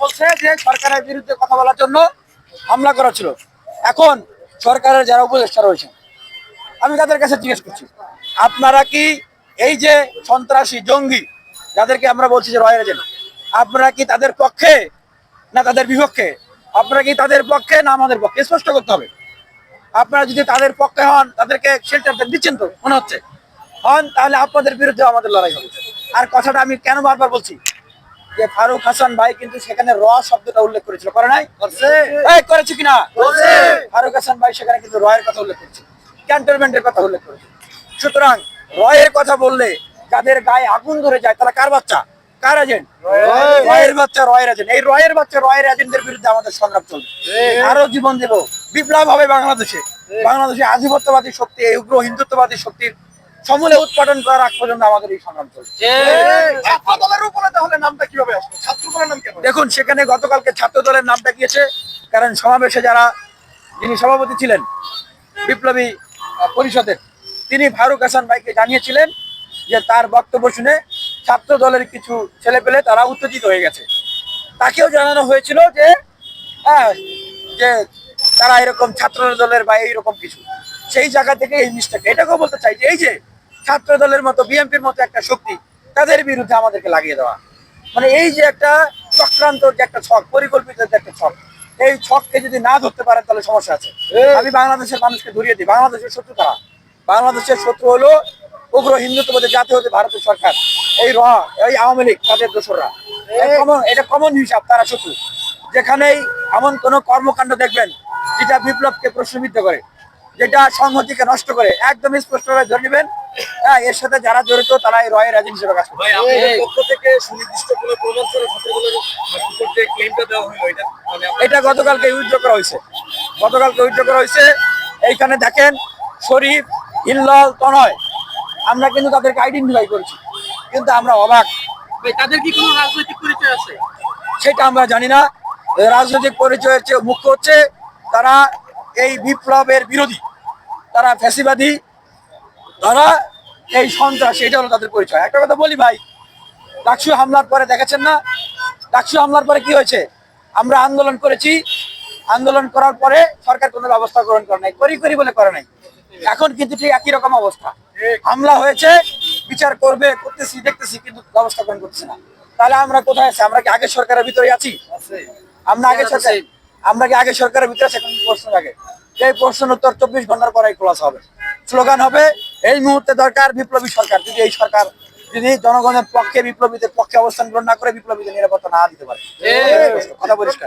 বলছে যে সরকারের বিরুদ্ধে কথা বলার জন্য হামলা করা ছিল। এখন সরকারের যারা উপদেষ্টা রয়েছেন, আমি তাদের কাছে জিজ্ঞেস করছি, আপনারা কি এই যে সন্ত্রাসী জঙ্গি, যাদেরকে আমরা বলছি যে রয়ের এজেন্ট আপনারা কি তাদের পক্ষে না তাদের বিপক্ষে? আপনারা কি তাদের পক্ষে না আমাদের পক্ষে? স্পষ্ট করতে হবে। আপনারা যদি তাদের পক্ষে হন, তাদেরকে শেল্টার দিচ্ছেন তো, মনে হচ্ছে। হন, তাহলে আপনাদের বিরুদ্ধে আমাদের লড়াই হবে। আর কথাটা আমি কেন বারবার বলছি? যে ফারুক হাসান ভাই কিন্তু সেখানে র শব্দটা উল্লেখ করেছিল। করে নাই? করেছে। কিনা? ফারুক হাসান ভাই সেখানে কিন্তু রয়ের কথা উল্লেখ করেছে। ক্যান্টনমেন্টের কথা উল্লেখ করেছে। সুতরাং রয়ের কথা বললে যাদের গায়ে আগুন ধরে যায় তারা কার বাচ্চা? কার এজেন্ট রয়ের। বাচ্চা রয়ের এজেন্ট এই রয়ের বাচ্চা রয়ের এজেন্টের বিরুদ্ধে আমাদের সংগ্রাম চলবে। আরও জীবন দেব বিপ্লব হবে বাংলাদেশে বাংলাদেশে আধিপত্যবাদী শক্তি এই উগ্র হিন্দুত্ববাদী শক্তির সমূলে উৎপাদন করার আগ পর্যন্ত আমাদের এই সংগ্রাম ছাত্র দলের উপরে তাহলে নামটা কীভাবে আসলো? ছাত্র দলের নাম কেন? দেখুন সেখানে গতকালকে ছাত্র দলের নামটা গিয়েছে কারণ সমাবেশে যারা যিনি সভাপতি ছিলেন বিপ্লবী পরিষদের তিনি ফারুক হাসান ভাইকে জানিয়েছিলেন যে তার বক্তব্য শুনে ছাত্র দলের কিছু ছেলে পেলে তারা উত্তেজিত হয়ে গেছে। তাকেও জানানো হয়েছিল যে হ্যাঁ যে তারা এরকম ছাত্র দলের বা এইরকম কিছু। সেই জায়গা থেকে এই মিসটাকে এটাকেও বলতে চাই যে এই যে ছাত্র দলের মতো বিএনপির মতো একটা শক্তি তাদের বিরুদ্ধে আমাদেরকে লাগিয়ে দেওয়া। মানে এই যে একটা চক্রান্ত যে একটা ছক পরিকল্পিত যে একটা ছক এই ছককে যদি না ধরতে পারেন তাহলে সমস্যা আছে। আমি বাংলাদেশের মানুষকে ধরিয়ে দিই বাংলাদেশের শত্রু তারা বাংলাদেশের শত্রু হলো উগ্র হিন্দুত্ববাদী জাতি হতে ভারতের সরকার। এই র এই আওয়ামী লীগ তাদের দোসররা। কমন এটা কমন হিসাব তারা শত্রু। যেখানেই এমন কোন কর্মকাণ্ড দেখবেন যেটা বিপ্লবকে প্রশ্নবিদ্ধ করে যেটা সংহতিকে নষ্ট করে একদম স্পষ্টভাবে ধরে নেবেন হ্যাঁ এর সাথে যারা জড়িত তারা এই রয়ের এজেন্ট হিসেবে কাজ করে পক্ষ থেকে সুনির্দিষ্ট কোনো ক্লেমটা দেওয়া হলো এটা মানে এটা গতকালকে উইথড্র করা হয়েছে। গতকালকে উইথড্র করা হয়েছে। এইখানে দেখেন শরীফ হিল্লাল তনয় আমরা কিন্তু তাদেরকে আইডেন্টিফাই করেছি। কিন্তু আমরা অবাক। ভাই তাদের কি কোনো রাজনৈতিক পরিচয় আছে? সেটা আমরা জানি না। রাজনৈতিক পরিচয়ের মুখ্য হচ্ছে তারা এই বিপ্লবের বিরোধী তারা ফ্যাসিবাদী তারা এই সন্ত্রাস এটা হলো তাদের পরিচয়। একটা কথা বলি ভাই ডাকসু হামলার পরে দেখেছেন না? ডাকসু হামলার পরে কি হয়েছে? আমরা আন্দোলন করেছি আন্দোলন করার পরে সরকার কোনো ব্যবস্থা গ্রহণ করে নাই করি করি বলে করে নাই। এখন কিন্তু ঠিক একই রকম অবস্থা। হামলা হয়েছে বিচার করবে করতেছি দেখতেছি কিন্তু ব্যবস্থা গ্রহণ করতেছে না। তাহলে আমরা কোথায় আছি? আমরা কি আগে সরকারের ভিতরে আছি? আমরা আগে সরকার আমরা কি আগে সরকারের ভিতরে আছি? এখন প্রশ্ন আগে এই প্রশ্ন উত্তর চব্বিশ ঘণ্টার পরে ক্লাস হবে। স্লোগান হবে এই মুহূর্তে দরকার বিপ্লবী সরকার। যদি এই সরকার যদি জনগণের পক্ষে বিপ্লবীদের পক্ষে অবস্থান গ্রহণ না করে বিপ্লবীদের নিরাপত্তা না দিতে পারে। কথা পরিষ্কার।